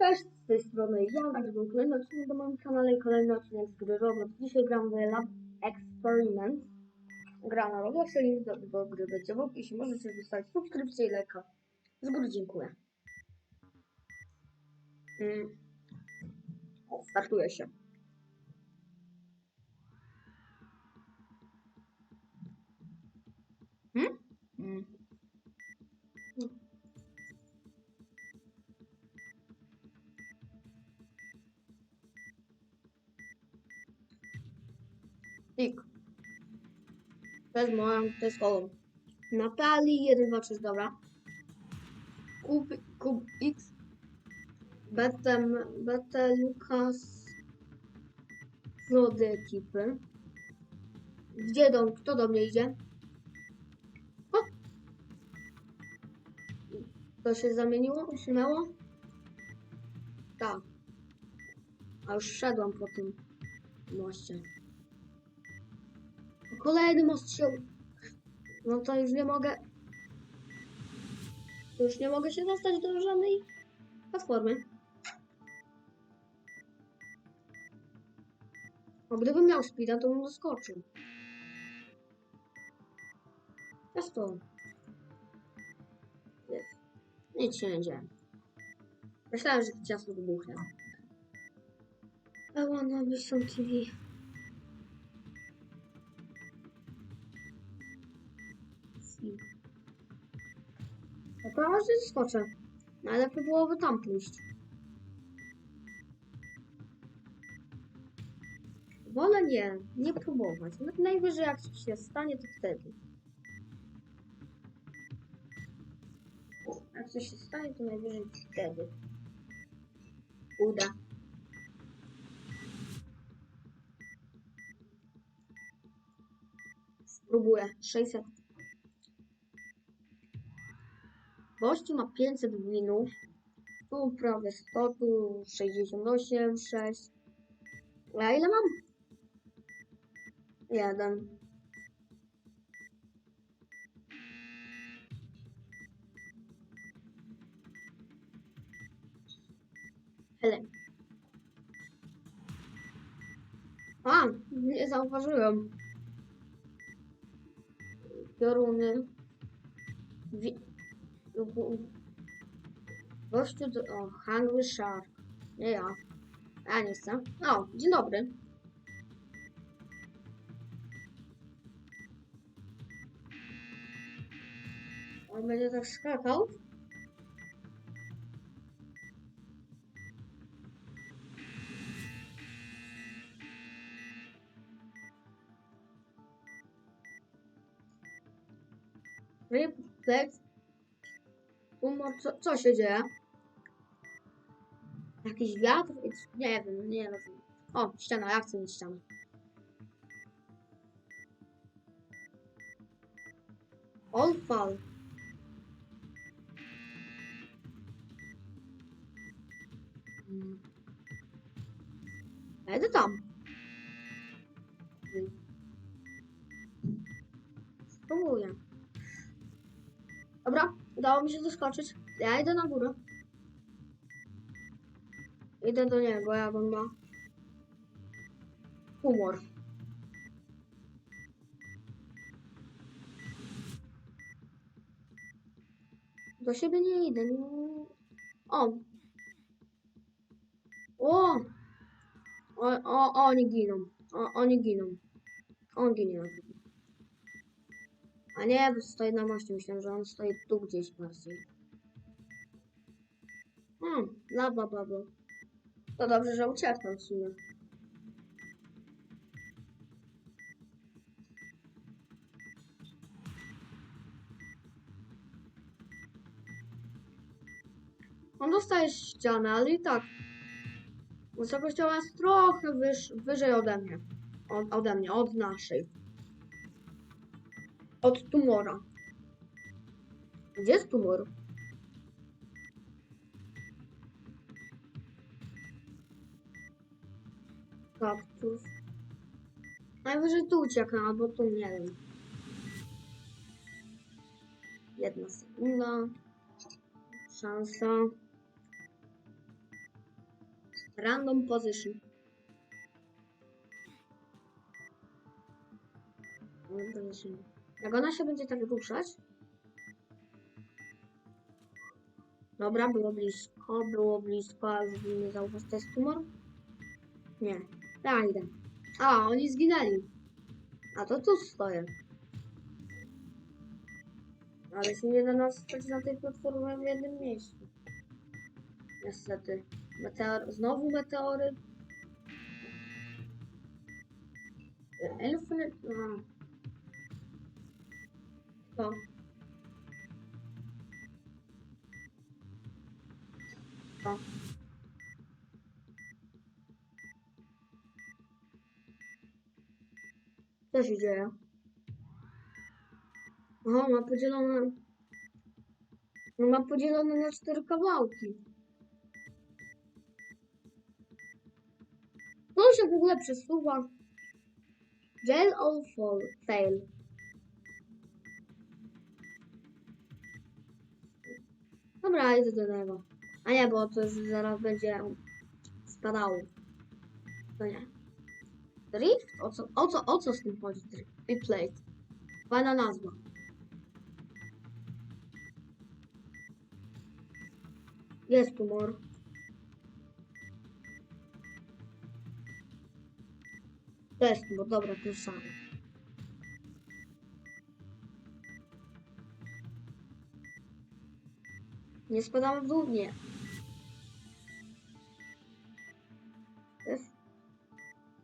Cześć, z tej strony ja, nagrywam kolejny odcinek na moim kanale i kolejny odcinek z gry Roblox. Dzisiaj gram w Lab Experiment. Gra na Robloxie, link do, do gry będzie w opisie. Możecie zostawić subskrypcję i lajka. Z góry dziękuję. Mm. Startuje się. To jest moja, to jest kolor. Natalii 1, 2, 3, dobra. Kub, Kub X. Betem, Bete Lukas. Lody ekipy. Gdzie do, kto do mnie idzie? O! To się zamieniło? Usunęło? Tak. A już szedłem po tym moście. Kolejny most się... No to już nie mogę... Już nie mogę się dostać do żadnej platformy. A gdybym miał speeda, to bym doskoczył. Jest to. Jest. Nic się nie dzieje. Myślałem, że to ciasto wybuchnie. I wanna be some TV. No to może skoczę. Najlepiej byłoby tam pójść. Wolę nie, nie próbować. No, najwyżej jak coś się stanie, to wtedy. Jak coś się stanie, to najwyżej wtedy. Uda. Spróbuję. 600 Gościu ma 500 winów. Tu prawie 100, tu 68, 6. A ile mam? Jeden. Hele. A, nie zauważyłem. Pioruny. Gościu do... O, Hungry Shark. Nie ja. Ja nie chcę. O, dzień dobry. On będzie tak skakał. Reflex Humor, co, co się dzieje? Jakiś wiatr? Nie wiem, nie rozumiem. O, ściana, ja chcę mieć ścianę. Olfal. Hmm. Ja idę tam. Udało mi się doskoczyć. Ja idę na górę. Idę do niego, jak on ma humor. Do siebie nie idę. O! O! O, o, oni giną. O, oni giną. On ginie na pewno. A nie, bo stoi na moście. Myślałem, że on stoi tu gdzieś bardziej. Hmm, lawa bubble. To dobrze, że uciekłem w sumie. On dostaje ścianę, ale i tak. Wysokość ciała jest trochę wyż, wyżej ode mnie. Od, ode mnie, od naszej. Od tumora. Gdzie jest tumor? Kaktus. Najwyżej tu ucieknę, albo tu nie wiem. Jedna sekunda. Szansa. Random position. Random position. Jak ona się będzie tak ruszać. Dobra, było blisko, było blisko, a już nie zauważ, to jest tumor? Nie. Idę. A, oni zginęli. A to tu stoję. Ale się nie da nas stać na tej platformie w jednym miejscu. Niestety. Meteor, znowu meteory. Elfy. A. To. To. Co się dzieje? Aha, ma podzielone. No ma podzielone na cztery kawałki. To się w ogóle przesuwa. Jail or fail. Dobra, idę do lewa. A nie, bo to już zaraz będzie spadało. To nie. Drift? O co, o co, o co z tym chodzi? Drift. Replay. Fajna nazwa. Jest tumor. Jest tumor, dobra, to samo. Nie spadamy w dół? Nie.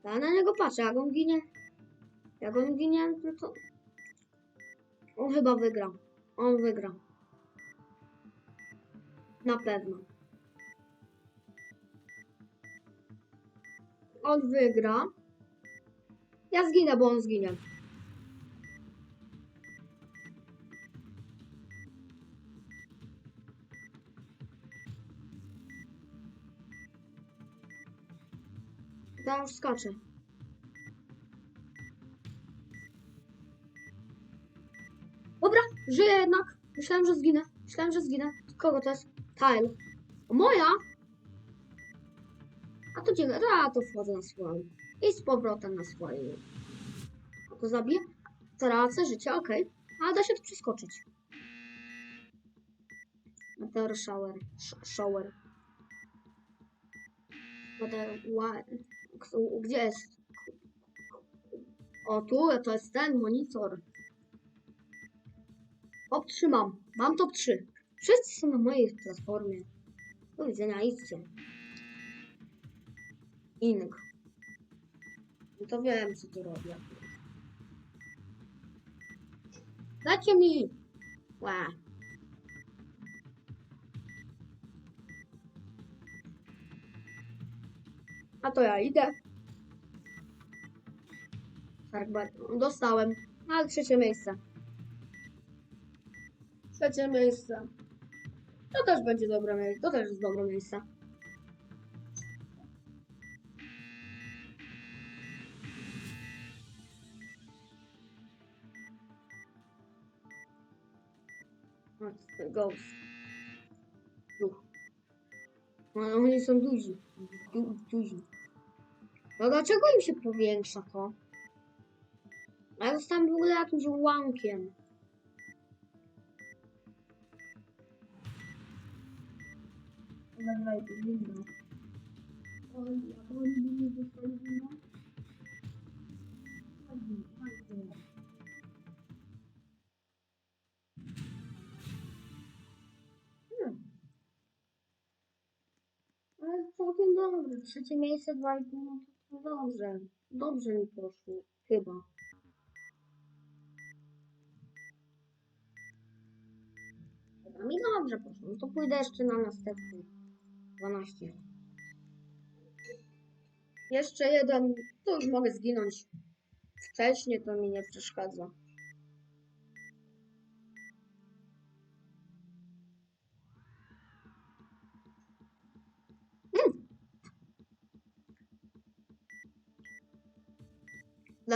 Ja na niego patrzę, jak on ginie. Jak on ginie, no to... On chyba wygra. On wygra. Na pewno. On wygra. Ja zginę, bo on zginie. Tam już skaczę. Dobra, żyję jednak. Myślałem, że zginę. Myślałem, że zginę. Kogo to jest? Tile. O, moja? A to dziękuję. A to wchodzę na swoją. I z powrotem na swoją. A to zabiję? Tracę życie, okej. Ale da się tu przeskoczyć. Meteor shower. Sh shower. Meteor... Gdzie jest? O, tu, to jest ten monitor. Top 3 mam. Mam top 3. Wszyscy są na mojej platformie. Do widzenia, idźcie. Ing. No to wiem, co tu robię. Dajcie mi! Ła. A to ja idę. Ba- dostałem. Ale trzecie miejsce. Trzecie miejsce. To też będzie dobre miejsce. To też jest dobre miejsce. Ghost? Duch. No, oni są duzi. Du, duzi. No dlaczego im się powiększa to? A ja zostałem w ogóle jakimś łamkiem. Nagraj to winno. Oj, jak oni by nie dostali winno? Hmm. Ale całkiem dobre. Trzecie miejsce, dwa i pół, no dobrze. Dobrze mi poszło. Chyba. Chyba mi dobrze poszło. No to pójdę jeszcze na następny. 12. Jeszcze jeden. To już mogę zginąć. Wcześniej to mi nie przeszkadza.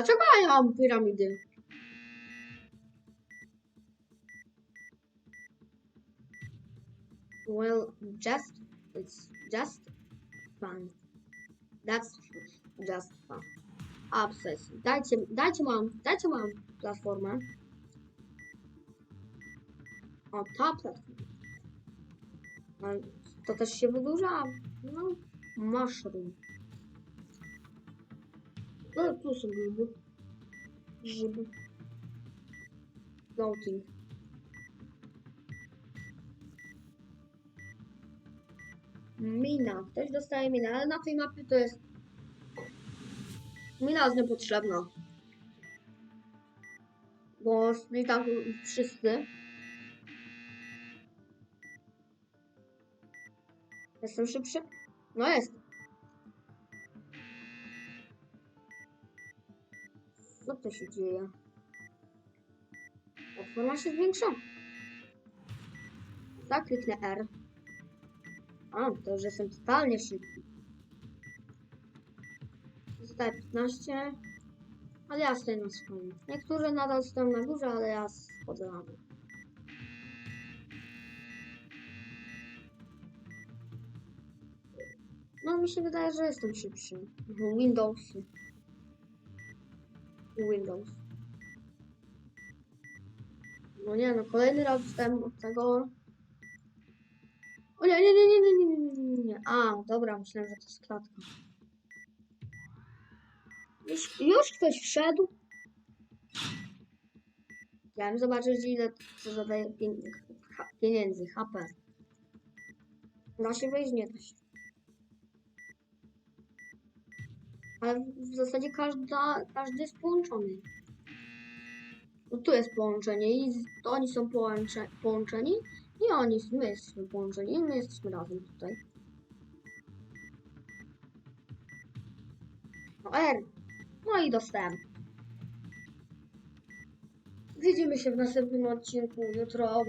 Dlaczego ja mam piramidy? Well, just it's just fun. That's just fun. Obsession. Dajcie, dajcie mam, dajcie mam platformę. O, ta platforma. To też się wydłuża. No, mushroom. No, tu są grzyby. Grzyby. Floating. Mina. Ktoś dostaje minę, ale na tej mapie to jest... Mina jest niepotrzebna. Bo i tak wszyscy. Jestem szybszy? No jest. Co to się dzieje? Platforma się zwiększa. Zakliknę R. A, to już jestem totalnie szybki. Zostaje 15. Ale ja stoję na swoim. Niektórzy nadal stoją na górze, ale ja schodzę na dół. No mi się wydaje, że jestem szybszy. Mhm, Windows. No nie, no kolejny raz dostałem od tego. O nie, nie, nie, nie, nie, nie, nie, nie, nie. A, dobra, myślałem, że to jest klatka. Już, już ktoś wszedł? Chciałem zobaczyć, ile to zadaje pieniędzy, HP. Da się wejść? Nie da się. Ale w zasadzie każda, każdy jest połączony. No tu jest połączenie i oni są połącze, połączeni i oni, my jesteśmy połączeni i my jesteśmy razem tutaj. No R. No i dostałem. Widzimy się w następnym odcinku jutro